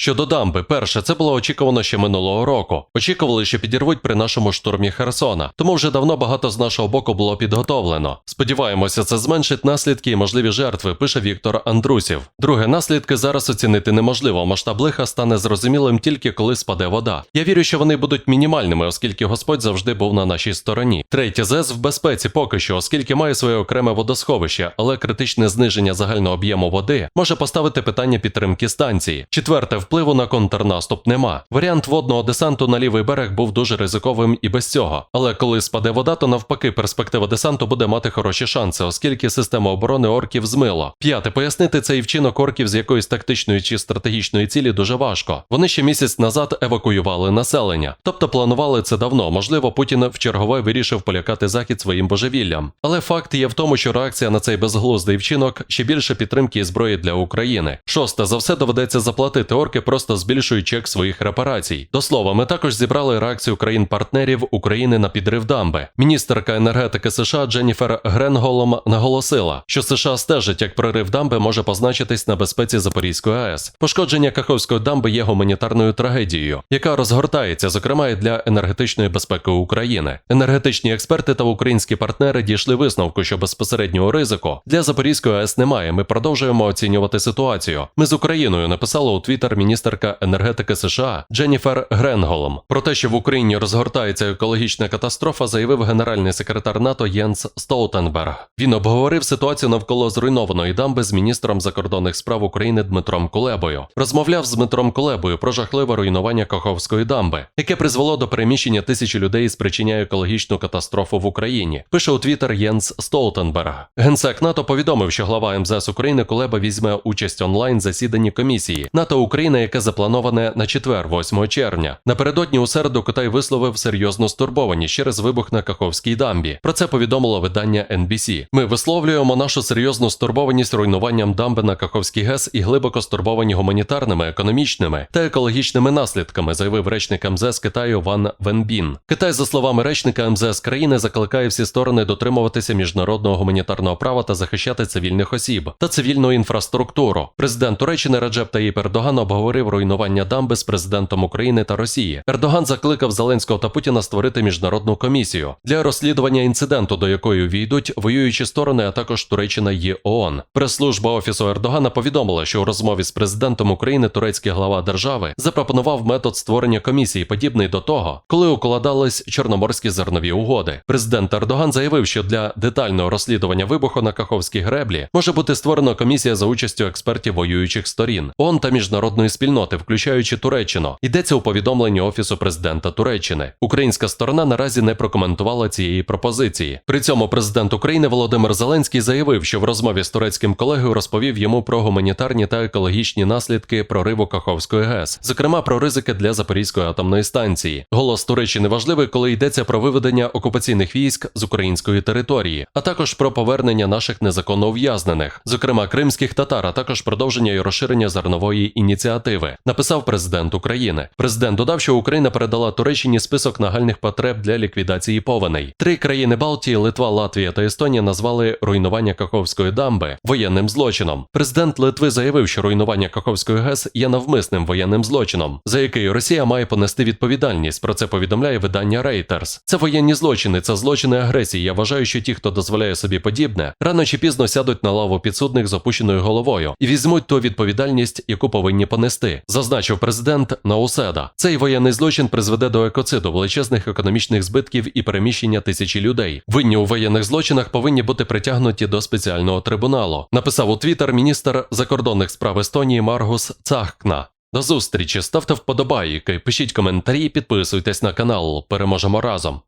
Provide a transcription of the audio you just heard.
Щодо дамби, перше, це було очікувано ще минулого року. Очікували, що підірвуть при нашому штурмі Херсона, тому вже давно багато з нашого боку було підготовлено. Сподіваємося, це зменшить наслідки і можливі жертви, пише Віктор Андрусів. Друге, наслідки зараз оцінити неможливо. Масштаб лиха стане зрозумілим тільки коли спаде вода. Я вірю, що вони будуть мінімальними, оскільки Господь завжди був на нашій стороні. Третє, ЗЕС в безпеці поки що, оскільки має своє окреме водосховище, але критичне зниження загального об'єму води може поставити питання підтримки станції. Четверте, впливу на контрнаступ нема. Варіант водного десанту на лівий берег був дуже ризиковим і без цього. Але коли спаде вода, то навпаки, перспектива десанту буде мати хороші шанси, оскільки система оборони орків змило. П'яте, пояснити цей вчинок орків з якоїсь тактичної чи стратегічної цілі дуже важко. Вони ще місяць назад евакуювали населення, тобто планували це давно. Можливо, Путін в чергове вирішив полякати захід своїм божевіллям. Але факт є в тому, що реакція на цей безглуздий вчинок ще більше підтримки і зброї для України. Шосте, за все доведеться заплатити орки, просто збільшують чек своїх репарацій. До слова, ми також зібрали реакцію країн-партнерів України на підрив дамби. Міністерка енергетики США Дженніфер Гренголом наголосила, що США стежить, як прорив дамби може позначитись на безпеці Запорізької АЕС. Пошкодження Каховської дамби є гуманітарною трагедією, яка розгортається, зокрема і для енергетичної безпеки України. Енергетичні експерти та українські партнери дійшли висновку, що безпосереднього ризику для Запорізької АЕС немає. Ми продовжуємо оцінювати ситуацію. Ми з Україною написала у Твіттер міністерка енергетики США Дженніфер Гренголом. Про те, що в Україні розгортається екологічна катастрофа, заявив генеральний секретар НАТО Єнс Столтенберг. Він обговорив ситуацію навколо зруйнованої дамби з міністром закордонних справ України Дмитром Кулебою. Розмовляв з Дмитром Кулебою про жахливе руйнування Каховської дамби, яке призвело до переміщення тисячі людей і спричиняє екологічну катастрофу в Україні. Пише у Твіттер Єнс Столтенберг. Генсек НАТО повідомив, що глава МЗС України Кулеба візьме участь онлайн засіданні комісії НАТО Україна, яке заплановане на четвер, 8 червня. Напередодні у середу Китай висловив серйозну стурбованість через вибух на Каховській дамбі. Про це повідомило видання NBC. Ми висловлюємо нашу серйозну стурбованість руйнуванням дамби на Каховський ГЕС і глибоко стурбовані гуманітарними, економічними та екологічними наслідками, заявив речник МЗС Китаю Ван Венбін. Китай, за словами речника МЗС країни, закликає всі сторони дотримуватися міжнародного гуманітарного права та захищати цивільних осіб та цивільну інфраструктуру. Президент Туреччини Раджеп Таїп Ердоган обговорив руйнування дамби з президентом України та Росії. Ердоган закликав Зеленського та Путіна створити міжнародну комісію для розслідування інциденту, до якої увійдуть воюючі сторони, а також Туреччина і ООН. Прес-служба офісу Ердогана повідомила, що у розмові з президентом України турецький глава держави запропонував метод створення комісії, подібний до того, коли укладались чорноморські зернові угоди. Президент Ердоган заявив, що для детального розслідування вибуху на Каховській греблі може бути створена комісія за участю експертів воюючих сторін, ООН та міжнародної спільноти, включаючи Туреччину. Йдеться у повідомленні офісу президента Туреччини. Українська сторона наразі не прокоментувала цієї пропозиції. При цьому президент України Володимир Зеленський заявив, що в розмові з турецьким колегою розповів йому про гуманітарні та екологічні наслідки прориву Каховської ГЕС, зокрема про ризики для Запорізької атомної станції. Голос Туреччини важливий, коли йдеться про виведення окупаційних військ з української території, а також про повернення наших незаконно ув'язнених, зокрема кримських татар, а також продовження і розширення зернової ініціативи, написав президент України. Президент додав, що Україна передала Туреччині список нагальних потреб для ліквідації повеней. Три країни Балтії, Литва, Латвія та Естонія назвали руйнування Каховської дамби воєнним злочином. Президент Литви заявив, що руйнування Каховської ГЕС є навмисним воєнним злочином, за який Росія має понести відповідальність. Про це повідомляє видання Reuters. Це воєнні злочини, це злочини агресії. Я вважаю, що ті, хто дозволяє собі подібне, рано чи пізно сядуть на лаву підсудних з опущеною головою і візьмуть ту відповідальність, яку повинні понести, зазначив президент Науседа. Цей воєнний злочин призведе до екоциду, величезних економічних збитків і переміщення тисячі людей. Винні у воєнних злочинах повинні бути притягнуті до спеціального трибуналу. Написав у Твіттер міністр закордонних справ Естонії Маргус Цахкна. До зустрічі, ставте вподобайки, пишіть коментарі, підписуйтесь на канал. Переможемо разом.